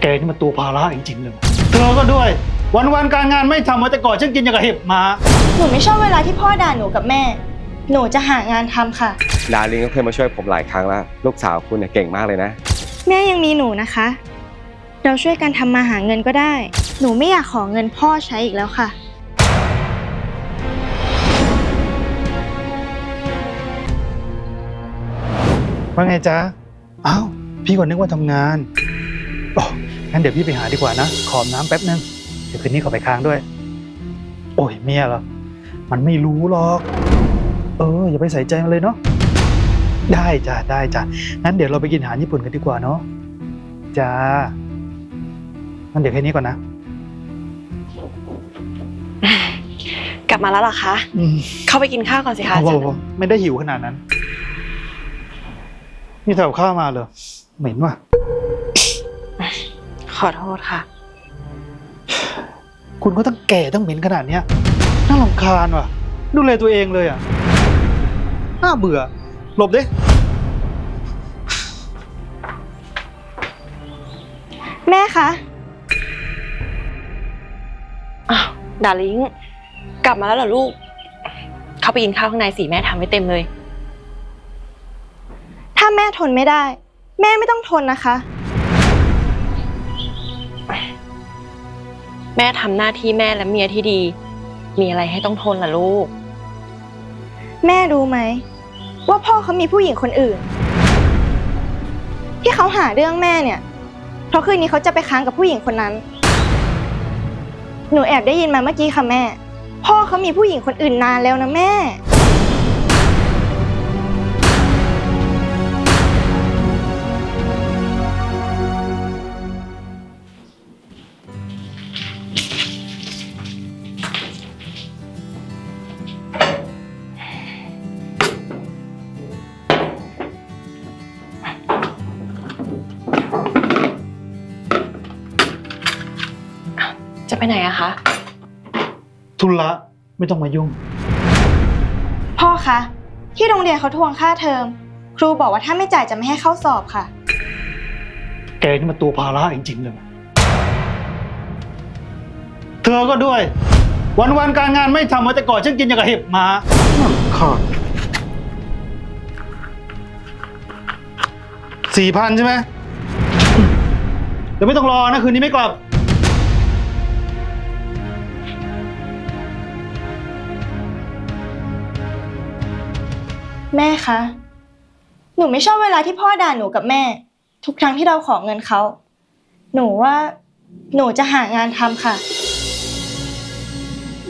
แกนี่มันตัวภาระจริงๆเลยเธอก็ด้วย วันๆการงานไม่ทำมาแต่ก่อนฉันกินอย่างกับเห็บหมา หนูไม่ชอบเวลาที่พ่อด่าหนูกับแม่ หนูจะหางานทำค่ะ ดาริงก็เคยมาช่วยผมหลายครั้งแล้ว ลูกสาวคุณเนี่ยเก่งมากเลยนะ แม่ยังมีหนูนะคะ เราช่วยกันทำมาหาเงินก็ได้ หนูไม่อยากขอเงินพ่อใช้อีกแล้วค่ะ ว่าไงจ๊ะอ้าวพี่ก็นึกว่าทำงานโอ้ งั้นเดี๋ยวพี่ไปหาดีกว่านะ ขอน้ำแป๊บนึง เดี๋ยวคืนนี้ขอไปค้างด้วย โอ้ยเมียเหรอ มันไม่รู้หรอก เออ อย่าไปใส่ใจมันเลยเนาะ ได้จ้ะได้จ้ะ งั้นเดี๋ยวเราไปกินอาหารญี่ปุ่นกันดีกว่าเนาะ จ้า งั้นเดี๋ยวแค่นี้ก่อนนะ กลับมาแล้วเหรอคะ อืมเข้าไปกินข้าวก่อนสิคะเอาอาจารย์เอาไม่ได้หิวขนาดนั้น นี่เธอเอาข้าวมาเหรอ เหม็นว่ะ ขอโทษค่ะ คุณก็ต้องแก่ต้องเหม็นขนาดเนี้ยน่ารำคาญว่ะ ดูแลตัวเองเลยอะ น่าเบื่อ หลบดิ แม่คะอ้าวดาริงกลับมาแล้วเหรอลูก เข้าไปกินข้าวข้างในสิแม่ทำไว้เต็มเลย ถ้าแม่ทนไม่ได้ แม่ไม่ต้องทนนะคะ แม่ทำหน้าที่แม่และเมียที่ดี มีอะไรให้ต้องทนล่ะลูก แม่รู้ไหม ว่าพ่อเขามีผู้หญิงคนอื่น ที่เขาหาเรื่องแม่เนี่ย เพราะคืนนี้เขาจะไปค้างกับผู้หญิงคนนั้น หนูแอบได้ยินมาเมื่อกี้ค่ะแม่ พ่อเขามีผู้หญิงคนอื่นนานแล้วนะแม่ ไปไหนอะคะทุนละไม่ต้องมายุ่ง พ่อคะ ที่โรงเรียนเขาทวงค่าเทอม ครูบอกว่าถ้าไม่จ่ายจะไม่ให้เข้าสอบค่ะ แกนี่มันตัวภาระจริงๆเลยเธอก็ด้วย วันๆการงานไม่ทำมาแต่ก่อนฉันกินอย่างกับเห็บหมาน่ารำคาญสี่พันใช่ไหมเดี๋ยวไม่ต้องรอนะ คืนนี้ไม่กลับ แม่คะ หนูไม่ชอบเวลาที่พ่อด่าหนูกับแม่ ทุกครั้งที่เราขอเงินเขา หนูว่า หนูจะหางานทำค่ะ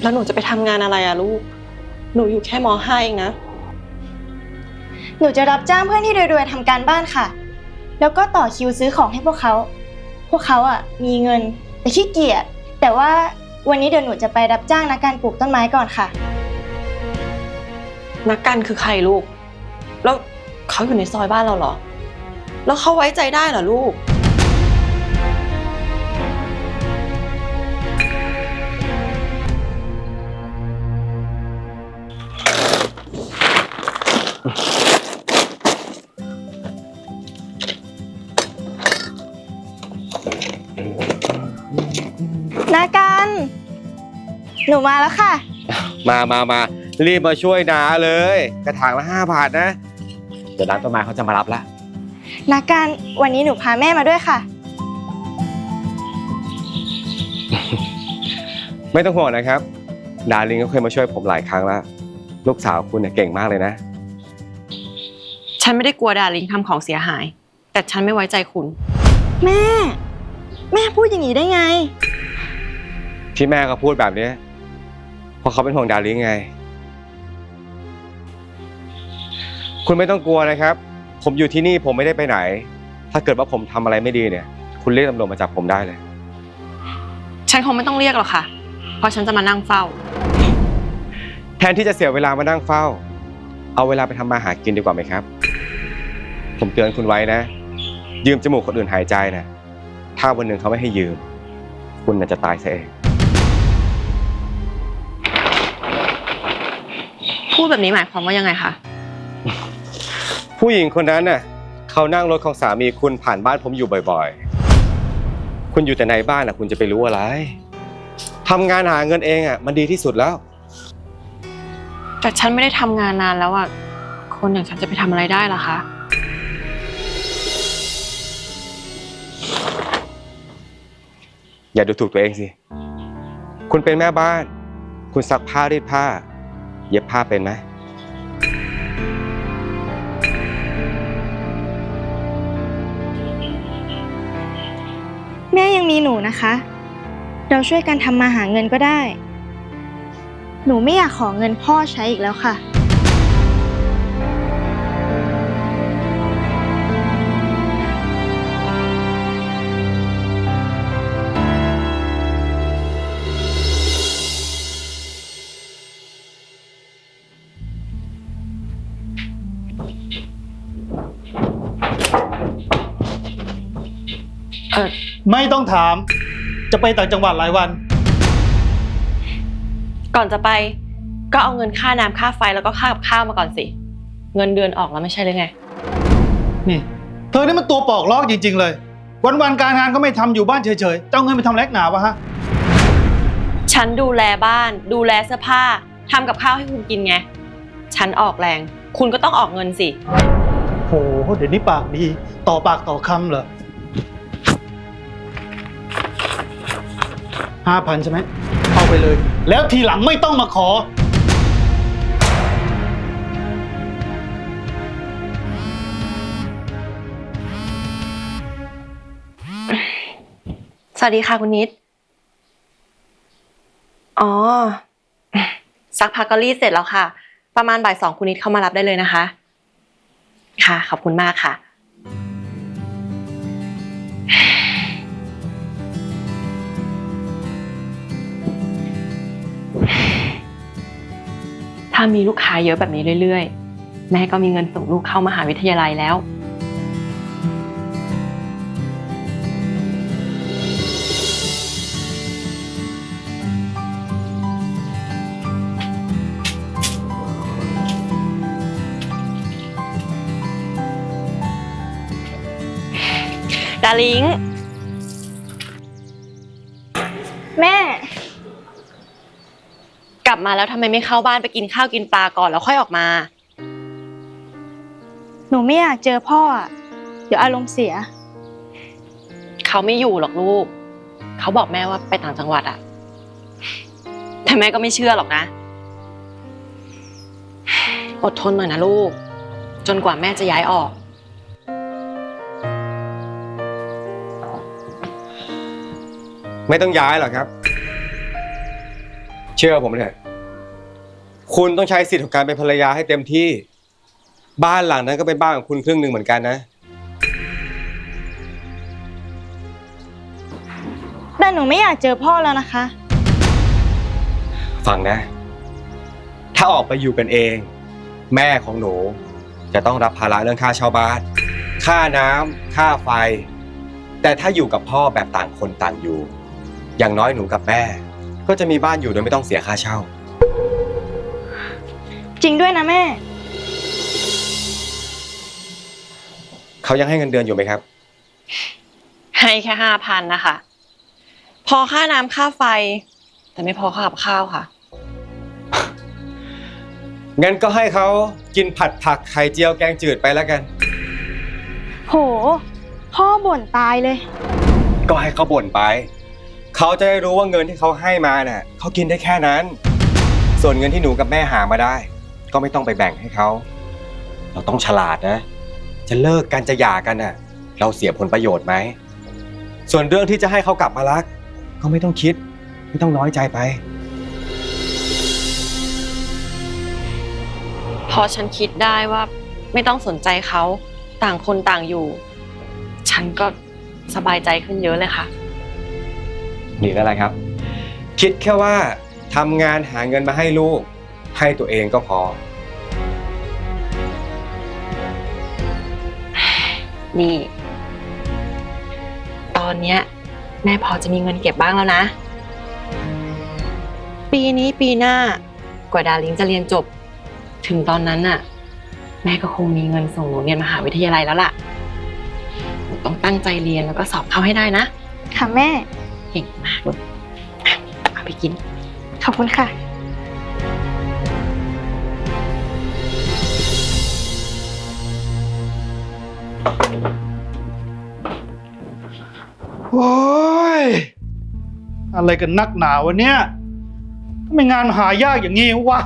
แล้วหนูจะไปทำงานอะไรอะลูก หนูอยู่แค่ม .5 เองนะ หนูจะรับจ้างเพื่อนที่รวยๆทำการบ้านค่ะ แล้วก็ต่อคิวซื้อของให้พวกเขา พวกเขาอะมีเงินแต่ขี้เกียจแต่ว่าวันนี้เดี๋ยวหนูจะไปรับจ้างนักการปลูกต้นไม้ก่อนค่ะ นักกันคือใครลูก แล้วเขาอยู่ในซอยบ้านเราเหรอ แล้วเขาไว้ใจได้เหรอลูก นากัน หนูมาแล้วค่ะ มามามา รีบมาช่วยนาเลย กระถางละห้าบาทนะ เดี๋ยวร้านต้นไม้เขาจะมารับละนากันวันนี้หนูพาแม่มาด้วยค่ะ ไม่ต้องห่วงนะครับ ดาริงก็เคยมาช่วยผมหลายครั้งแล้วลูกสาวคุณเนี่ยเก่งมากเลยนะ ฉันไม่ได้กลัวดาริงทำของเสียหาย แต่ฉันไม่ไว้ใจคุณ แม่ แม่พูดอย่างนี้ได้ไง ที่แม่เขาพูดแบบเนี้ยเพราะเขาเป็นห่วงดาริงไง คุณไม่ต้องกลัวนะครับ ผมอยู่ที่นี่ผมไม่ได้ไปไหน ถ้าเกิดว่าผมทำอะไรไม่ดีเนี่ย คุณเรียกตำรวจมาจับผมได้เลย ฉันคงไม่ต้องเรียกหรอกค่ะ เพราะฉันจะมานั่งเฝ้า แทนที่จะเสียเวลามานั่งเฝ้า เอาเวลาไปทำมาหากินดีกว่าไหมครับ ผมเตือนคุณไว้นะ ยืมจมูกคนอื่นหายใจนะถ้าวันหนึ่งเขาไม่ให้ยืม คุณน่าจะตายซะเอง พูดแบบนี้หมายความว่ายังไงคะ ผู้หญิงคนนั้นน่ะเขานั่งรถของสามีคุณผ่านบ้านผมอยู่บ่อยคุณอยู่แต่ในบ้านอะ คุณจะไปรู้อะไรทำงานหาเงินเองอะ มันดีที่สุดแล้ว แต่ฉันไม่ได้ทำงานนานแล้วอะ คนอย่างฉันจะไปทำอะไรได้ล่ะคะ อย่าดูถูกตัวเองสิ คุณเป็นแม่บ้าน คุณซักผ้ารีดผ้า เย็บผ้าเป็นไหม แม่ยังมีหนูนะคะ เราช่วยกันทำมาหาเงินก็ได้ หนูไม่อยากขอเงินพ่อใช้อีกแล้วค่ะ ไม่ต้องถาม จะไปต่างจังหวัดหลายวัน ก่อนจะไป ก็เอาเงินค่าน้ำค่าไฟแล้วก็ค่ากับข้าวมาก่อนสิ เงินเดือนออกแล้วไม่ใช่หรือไง นี่ เธอนี่มันตัวปอกลอกจริง ๆ เลย วันๆการงานก็ไม่ทำอยู่บ้านเฉยๆจะเอาเงินไปทำแลกหนาวะฮะ ฉันดูแลบ้าน ดูแลเสื้อผ้าทำกับข้าวให้คุณกินไง ฉันออกแรง คุณก็ต้องออกเงินสิ โห เดี๋ยวนี้ปากดี ต่อปากต่อคำเหรอ ห้าพันใช่ไหมเอาไปเลย แล้วทีหลังไม่ต้องมาขอ สวัสดีค่ะคุณนิด อ๋อ ซักพักก็รีดเสร็จแล้วค่ะ ประมาณบ่ายสองคุณนิดเข้ามารับได้เลยนะคะ ค่ะ ขอบคุณมากค่ะ ถ้ามีลูกค้าเยอะแบบนี้เรื่อยๆ แม่ก็มีเงินส่งลูกเข้ามหาวิทยาลัยแล้ว ดาริง มาแล้วทำไมไม่เข้าบ้านไปกินข้าวกินปลาก่อนแล้วค่อยออกมา หนูไม่อยากเจอพ่ออะเดี๋ยวอารมณ์เสีย เขาไม่อยู่หรอกลูก เขาบอกแม่ว่าไปต่างจังหวัดอะแต่แม่ก็ไม่เชื่อหรอกนะ อดทนหน่อยนะลูก จนกว่าแม่จะย้ายออก ไม่ต้องย้ายหรอกครับ เชื่อผมเถอะ คุณต้องใช้สิทธิ์ของการเป็นภรรยาให้เต็มที่ บ้านหลังนั้นก็เป็นบ้านของคุณครึ่งหนึ่งเหมือนกันนะ แต่หนูไม่อยากเจอพ่อแล้วนะคะ ฟังนะ ถ้าออกไปอยู่กันเอง แม่ของหนู จะต้องรับภาระเรื่องค่าเช่าบ้าน ค่าน้ำค่าไฟ แต่ถ้าอยู่กับพ่อแบบต่างคนต่างอยู่ อย่างน้อยหนูกับแม่ ก็จะมีบ้านอยู่โดยไม่ต้องเสียค่าเช่า จริงด้วยนะแม่ เขายังให้เงินเดือนอยู่ไหมครับ ให้แค่ห้าพันนะคะ พอค่าน้ำค่าไฟ แต่ไม่พอค่ากับข้าวค่ะ งั้นก็ให้เขากินผัดผักไข่เจียวแกงจืดไปแล้วกัน โห พ่อบ่นตายเลย ก็ให้เขาบ่นไป เขาจะได้รู้ว่าเงินที่เขาให้มาน่ะเขากินได้แค่นั้น ส่วนเงินที่หนูกับแม่หามาได้ ก็ไม่ต้องไปแบ่งให้เขา เราต้องฉลาดนะ จะเลิกกันจะหย่ากันน่ะ เราเสียผลประโยชน์ไหม ส่วนเรื่องที่จะให้เขากลับมารัก ก็ไม่ต้องคิด ไม่ต้องน้อยใจไป พอฉันคิดได้ว่าไม่ต้องสนใจเขาต่างคนต่างอยู่ ฉันก็สบายใจขึ้นเยอะเลยค่ะ นี่นั่นแหละครับ คิดแค่ว่าทำงานหาเงินมาให้ลูก ให้ตัวเองก็พอ นี่ ตอนเนี้ย แม่พอจะมีเงินเก็บบ้างแล้วนะ ปีนี้ปีหน้ากว่าดาริงจะเรียนจบ ถึงตอนนั้นน่ะ แม่ก็คงมีเงินส่งหนูเรียนมหาวิทยาลัยแล้วล่ะหนูต้องตั้งใจเรียนแล้วก็สอบเข้าให้ได้นะค่ะแม่ เก่งมากเลยอะเอาไปกิน ขอบคุณค่ะ โอ้ย อะไรกันนักหนาวะเนี่ยทำไมงานหายากอย่างงี้วะ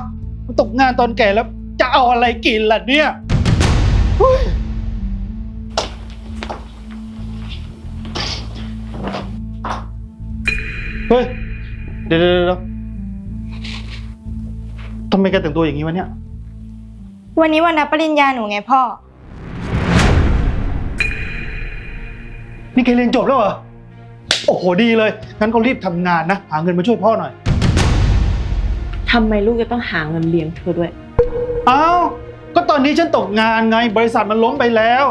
มาตกงานตอนแก่แล้วจะเอาอะไรกินล่ะเนี่ยเฮ้ยเฮ้ย เดี๋ยวเดี๋ยวเดี๋ยวทำไมแกแต่งตัวอย่างนี้วะเนี่ย วันนี้วันรับปริญญาหนูไงพ่อ นี่แกเรียนจบแล้วเหรอ โอ้โหดีเลย งั้นก็รีบทำงานนะ หาเงินมาช่วยพ่อหน่อย ทำไมลูกจะต้องหาเงินเลี้ยงเธอด้วย เอ้า ก็ตอนนี้ฉันตกงานไง บริษัทมันล้มไปแล้ว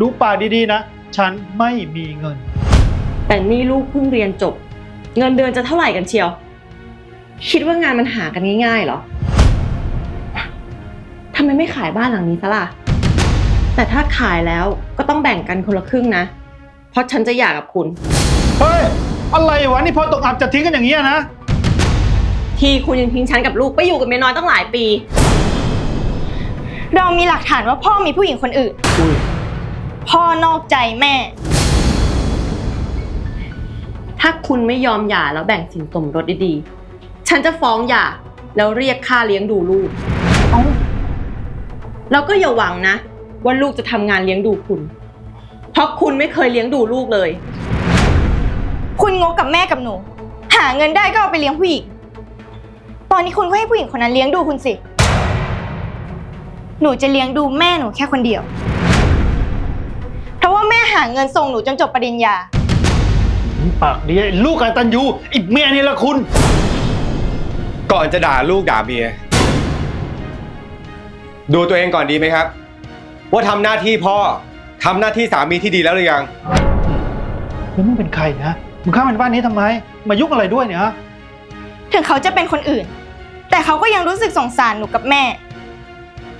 ดูปากดีๆนะ ฉันไม่มีเงิน แต่นี่ลูกเพิ่งเรียนจบ เงินเดือนจะเท่าไหร่กันเชียว คิดว่างานมันหากันง่ายๆเหรอทำไมไม่ขายบ้านหลังนี้ซะล่ะ แต่ถ้าขายแล้วก็ต้องแบ่งกันคนละครึ่งนะ เพราะฉันจะหย่ากับคุณ เฮ้ย อะไรวะ นี่พอตกอับจะทิ้งกันอย่างนี้ยนะ ที่คุณยังทิ้งฉันกับลูกไปอยู่กับเมียน้อยตั้งหลายปี เรามีหลักฐานว่าพ่อมีผู้หญิงคนอื่น อุ้ย พ่อนอกใจแม่ ถ้าคุณไม่ยอมหย่าแล้วแบ่งสินสมรสดีๆ ฉันจะฟ้องหย่าแล้วเรียกค่าเลี้ยงดูลูก เอ้า แล้วก็อย่าหวังนะ ว่าลูกจะทำงานเลี้ยงดูคุณ เพราะคุณไม่เคยเลี้ยงดูลูกเลย คุณงกกับแม่กับหนู หาเงินได้ก็เอาไปเลี้ยงผู้หญิง ตอนนี้คุณก็ให้ผู้หญิงคนนั้นเลี้ยงดูคุณสิ หนูจะเลี้ยงดูแม่หนูแค่คนเดียว เพราะว่าแม่หาเงินส่งหนูจนจบปริญญา ปากดีไอ้ลูกอาตันยูไอีเมียนี่ละคุณ ก่อนจะด่าลูกด่าเมีย ดูตัวเองก่อนดีไหมครับ ว่าทำหน้าที่พ่อ ทำหน้าที่สามีที่ดีแล้วหรือยัง แล้วมึงเป็นใครนะมึงเข้ามาในบ้านนี้ทำไม มายุ่งอะไรด้วยเนี่ยฮะถึงเขาจะเป็นคนอื่น แต่เขาก็ยังรู้สึกสงสารหนูกับแม่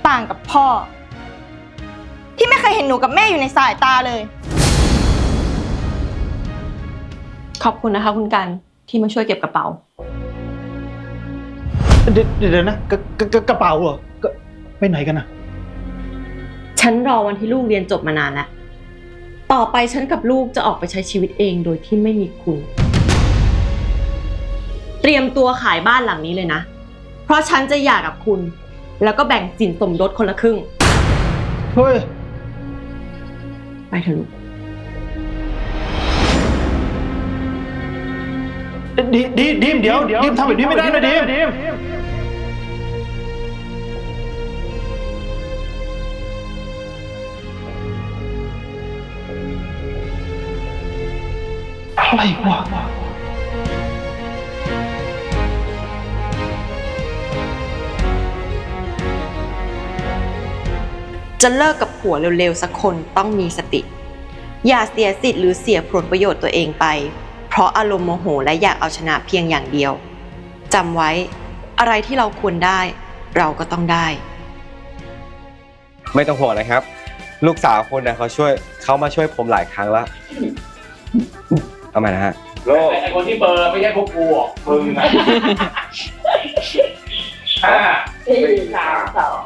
ต่างกับพ่อ ที่ไม่เคยเห็นหนูกับแม่อยู่ในสายตาเลย ขอบคุณนะคะคุณกันที่มาช่วยเก็บกระเป๋า เดี๋ยวเดี๋ยวนะกระกระกระกระเป๋าเหรอก็ไปไหนกันนะ ฉันรอวันที่ลูกเรียนจบมานานแล้ว ต่อไปฉันกับลูกจะออกไปใช้ชีวิตเองโดยที่ไม่มีคุณ เตรียมตัวขายบ้านหลังนี้เลยนะ เพราะฉันจะหย่ากับคุณ แล้วก็แบ่งสินสมรสคนละครึ่ง เฮ้ย ไปเถอะลูก ดีดีดีมเดี๋ยวดีมทำแบบนี้ไม่ได้นะดีม อะไรวะจะเลิกกับผัวเร็วๆสักคนต้องมีสติ อย่าเสียสิทธิ์หรือเสียผลประโยชน์ตัวเองไป เพราะอารมณ์โมโหและอยากเอาชนะเพียงอย่างเดียวจำไว้อะไรที่เราควรได้ เราก็ต้องได้ ไม่ต้องห่วงนะครับ ลูกสาวคนนะเขาช่วยเขามาช่วยผมหลายครั้งแล้ว เอาใหม่นะฮะโลไอคนที่เบอร์ไม่ใช่พวกกูหรอกมึงนะห้าสี่สามสอง